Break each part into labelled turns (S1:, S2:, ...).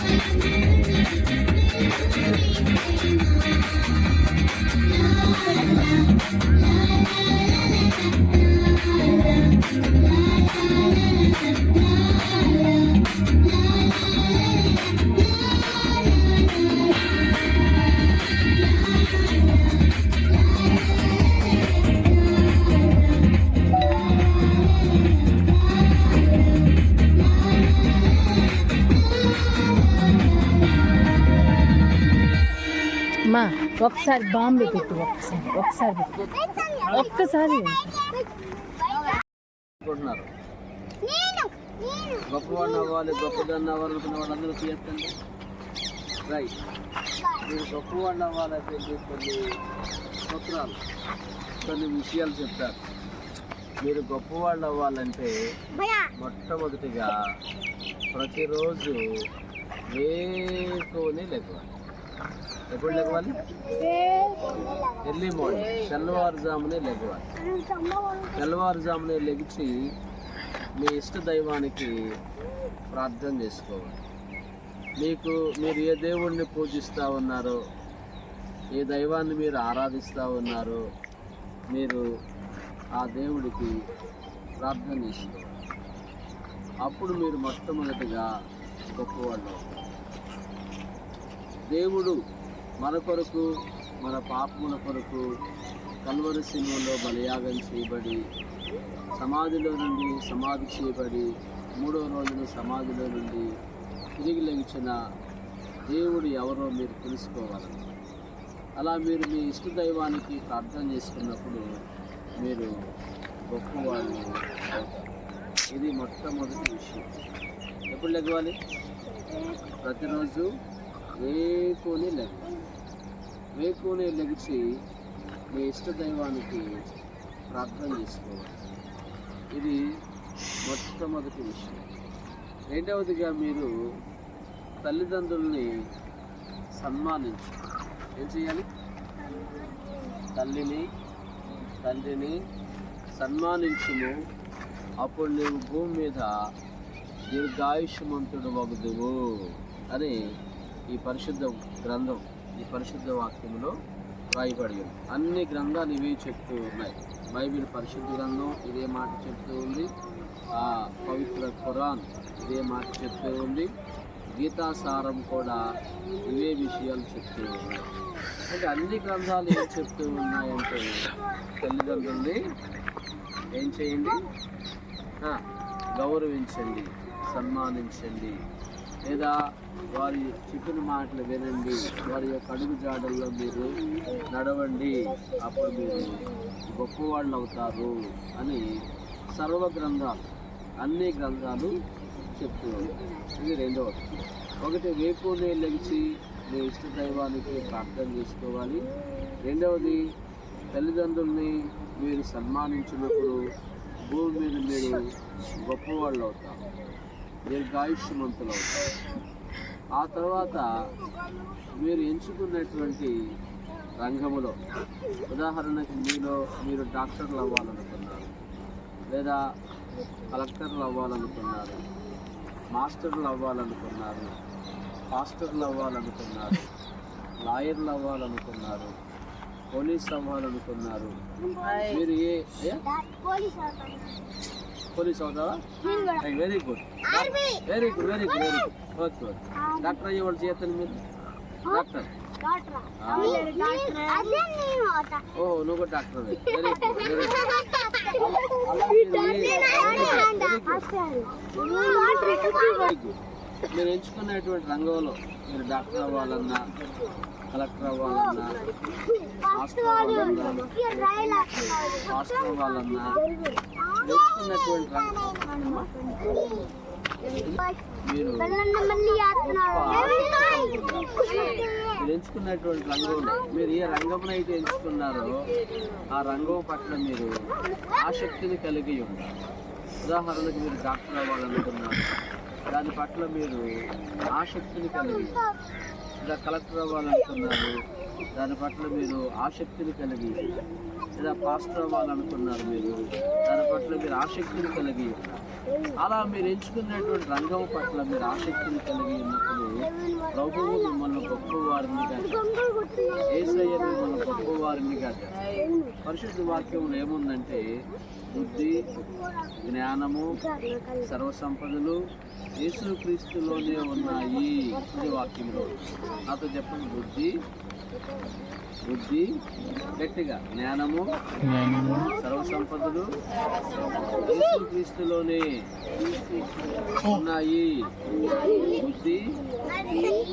S1: Thank you. ఒకసారి బాంబే పెట్టు ఒక్కసారి ఒకసారి పెట్టు. ఒక్కసారి
S2: అనుకుంటున్నారు. గొప్పవాడిని అవ్వాలి గొప్పదాన్ని అవ్వాలనుకున్న వాళ్ళందరూ చేస్తండి రైట్. మీరు గొప్పవాడిని అవ్వాలంటే కొన్ని సూత్రాలు కొన్ని విషయాలు చెప్తారు మీరు గొప్పవాళ్ళు అవ్వాలంటే మొట్టమొదటిగా ప్రతిరోజు వేకుని లెగవాలి ఎప్పుడు లెగవాలి ఎర్లీ మార్నింగ్ తెల్లవారుజామునే లెగవాలి తెల్లవారుజామునే లెగిచి మీ ఇష్ట దైవానికి ప్రార్థన చేసుకోవాలి. మీకు మీరు ఏ దేవుణ్ణి పూజిస్తూ ఉన్నారో ఏ దైవాన్ని మీరు ఆరాధిస్తూ ఉన్నారో మీరు ఆ దేవుడికి ప్రార్థన చేసుకోవాలి. అప్పుడు మీరు మొట్టమొదటిగా గొప్పవాళ్ళు అవుతారు. దేవుడు మన కొరకు మన పాపముల కొరకు కల్వరి సింహంలో బలయాగం చేయబడి సమాధిలో నుండి సమాధి చేయబడి మూడో రోజున సమాధిలో నుండి తిరిగి లభించిన దేవుడు ఎవరో మీరు తెలుసుకోవాలి. అలా మీరు మీ ఇష్ట దైవానికి ప్రార్థన చేసుకున్నప్పుడు మీరు గొప్పవాళ్ళు ఇది మొట్టమొదటి విషయం. ఎప్పుడు లెగవాలి ప్రతిరోజు వేకుని లెగ్గు వేకుని లెగిచి మీ ఇష్ట దైవానికి ప్రార్థన చేసుకోవాలి. ఇది మొట్టమొదటి విషయం. రెండవదిగా మీరు తల్లిదండ్రుల్ని సన్మానించు ఏం చేయాలి? తల్లిని తండ్రిని సన్మానించుము. అప్పుడు నీవు భూమి మీద దీర్ఘాయుష్మంతుడు వగదువు అని ఈ పరిశుద్ధ గ్రంథం ఈ పరిశుద్ధ వాక్యంలో రాయబడి ఉంది. అన్ని గ్రంథాలు ఇవే చెప్తూ ఉన్నాయి. బైబిల్ పరిశుద్ధ గ్రంథం ఇదే మాట చెప్తూ ఉంది. ఆ పవిత్ర ఖురాన్ ఇదే మాట చెప్తూ ఉంది. గీతాసారం కూడా ఇవే విషయాలు చెప్తూ ఉన్నాయి. అంటే అన్ని గ్రంథాలు ఏం చెప్తూ ఉన్నాయంటే తల్లిదండ్రుల్ని ఏం చేయండి? గౌరవించండి సన్మానించండి. లేదా వారి చెప్పిన మాటలు వినండి వారి యొక్క అడుగు జాడల్లో మీరు నడవండి అప్పుడు మీరు గొప్పవాళ్ళు అవుతారు అని సర్వ గ్రంథాలు అన్ని గ్రంథాలు చెప్తూ ఇది రెండవది ఒకటి వేపునే లెగిచి మీ ఇష్ట దైవానికి ప్రార్థన చేసుకోవాలి. రెండవది తల్లిదండ్రుల్ని మీరు సన్మానించినప్పుడు భూమి మీద మీరు గొప్పవాళ్ళు అవుతారు. దీర్ఘాయుష్యమంతులు అవుతారు ఆ తర్వాత మీరు ఎంచుకున్నటువంటి రంగములో ఉదాహరణకి మీలో మీరు డాక్టర్లు అవ్వాలనుకున్నారు లేదా కలెక్టర్లు అవ్వాలనుకున్నారు మాస్టర్లు అవ్వాలనుకున్నారు పాస్టర్లు అవ్వాలనుకున్నారు లాయర్లు అవ్వాలనుకున్నారు పోలీస్ అవ్వాలనుకున్నారు మీరు ఏ? పోలీస్ అవుతావా? Very good very good very good very good okay okay doctor అయ్యే వాళ్ళు చేస్తాను మీరు? డాక్టర్ ఓ నువ్వు కూడా doctor very good very good మీరు ఎంచుకున్నటువంటి రంగంలో మీరు డాక్టర్ అవ్వాలన్నా కలెక్టర్ అవ్వాలన్నా మాస్టర్ అవ్వాలన్నా మాస్టర్ అవ్వాలన్నా ఎంచుకున్నటువంటి రంగం. మీరు ఎంచుకున్నటువంటి రంగంలో మీరు ఏ రంగంలో అయితే ఎంచుకున్నారో ఆ రంగం పట్ల మీరు ఆసక్తిని కలిగి ఉండాలి. ఉదాహరణకు మీరు డాక్టర్ అవ్వాలనుకున్నారు. దాని పట్ల మీరు ఆసక్తిని కలిగి ఇలా కలెక్టర్ అవ్వాలనుకున్నారు. దాని పట్ల మీరు ఆసక్తిని కలిగి లేదా పాస్టర్ అవ్వాలనుకున్నారు మీరు. దాని పట్ల మీరు ఆసక్తిని కలిగి అలా మీరు ఎంచుకున్నటువంటి రంగం పట్ల మీరు ఆసక్తిని కలిగి ఉన్నప్పుడు ప్రభువు మిమ్మల్ని గొప్పవారిని ఏసయ్య మిమ్మల్ని గొప్పవారినిగా చేస్తారు. పరిశుద్ధ వాక్యంలో ఏముందంటే బుద్ధి జ్ఞానము సర్వసంపదలు యేసుక్రీస్తులోనే ఉన్నాయి. ఇది వాక్యంలో. నాతో చెప్పండి. బుద్ధి బుద్ధి గట్టిగా జ్ఞానము సర్వ సంపదలు క్రీస్తులోనే ఉన్నాయి.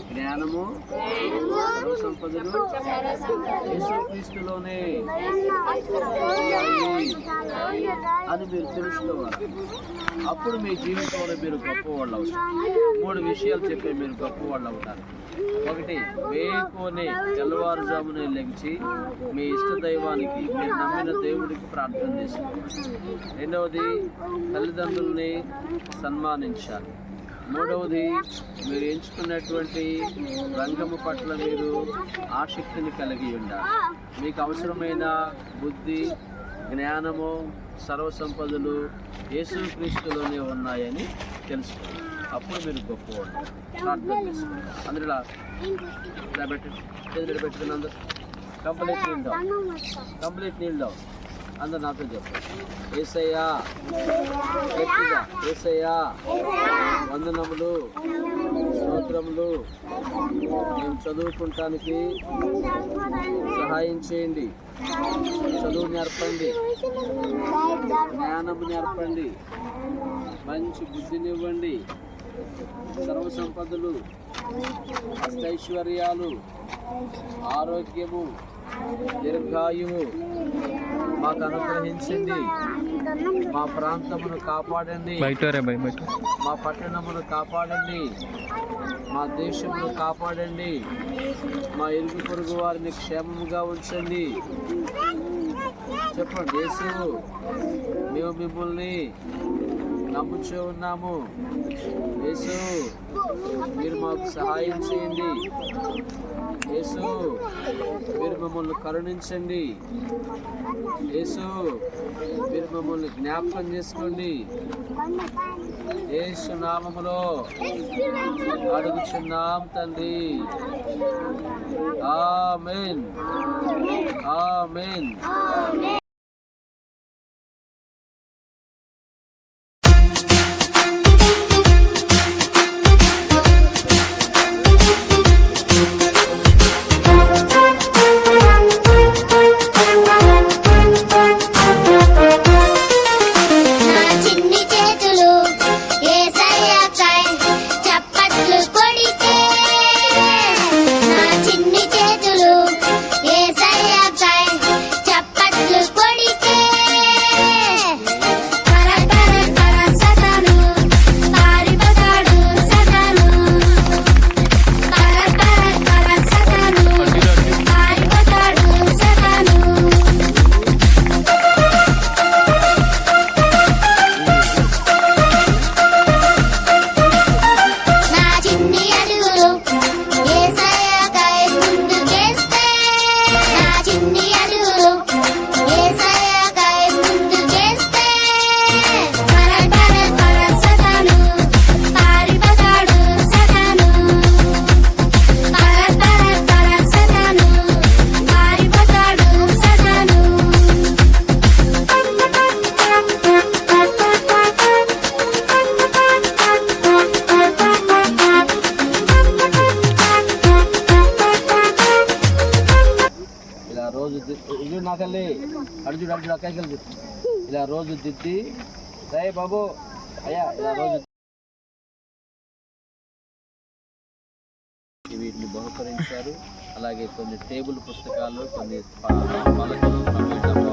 S2: జ్ఞానము సంపదలు క్రీస్తులోనే అని మీరు తెలుసుకోవాలి. అప్పుడు మీ జీవితంలో మీరు గొప్పవాళ్ళు అవుతారు. మూడు విషయాలు చెప్పే మీరు గొప్పవాళ్ళు అవుతారు. ఒకటి వేకోనే తెల్లవారుజామునే లెంచి మీ ఇష్ట దైవానికి మీరు నమ్మిన దేవుడికి ప్రార్థన చేసుకోవాలి రెండవది తల్లిదండ్రుల్ని సన్మానించాలి. మూడవది మీరు ఎంచుకున్నటువంటి రంగము పట్ల మీరు ఆసక్తిని కలిగి ఉండాలి. మీకు అవసరమైన బుద్ధి జ్ఞానము సర్వసంపదలు యేసుక్రీస్తులోనే ఉన్నాయని తెలుసుకోండి. అప్పుడు మీరు గొప్ప ప్రార్థన చేసుకోండి అందరు ఇలా ఇలా చేతులు కంప్లీట్ నీళ్ళు కంప్లీట్ నీళ్ళు అందరు నాతో చెప్పండి. ఏసయ్యా గట్టిగా ఏసయ్యా వందనములు స్తోత్రములు. మేము చదువుకుంటానికి సహాయం చేయండి. చదువు నేర్పండి. జ్ఞానము నేర్పండి. మంచి బుద్ధినివ్వండి. సర్వ సంపదలు అష్టైశ్వర్యాలు ఆరోగ్యము దీర్ఘాయువు. మాకు అనుగ్రహించింది. మా ప్రాంతమును కాపాడండి. మా పట్టణమును కాపాడండి. మా దేశమును కాపాడండి. మా ఇరుగు పొరుగు వారిని క్షేమముగా ఉంచండి. చెప్పండి యేసు మేము మిమ్మల్ని నమ్ముచూ ఉన్నాము. యేసు మీరు మాకు సహాయం చేయండి. యేసు మీరు మమ్మల్ని కరుణించండి. యేసు మీరు మమ్మల్ని జ్ఞాపకం చేసుకోండి. యేసు నామములో అడుగుచున్నాం తండ్రి. ఆమెన్. ఆమెన్. ఇది నాకెళ్ళి అడు చూడు అక్కడికి వెళ్ళి. ఇలా రోజు దిద్ది. రే బాబు. అయ్యా ఇలా రోజు వీటిని బహుకరించారు. అలాగే కొన్ని టేబుల్ పుస్తకాలు కొన్ని పలకలు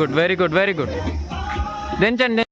S3: good very good very good దించండి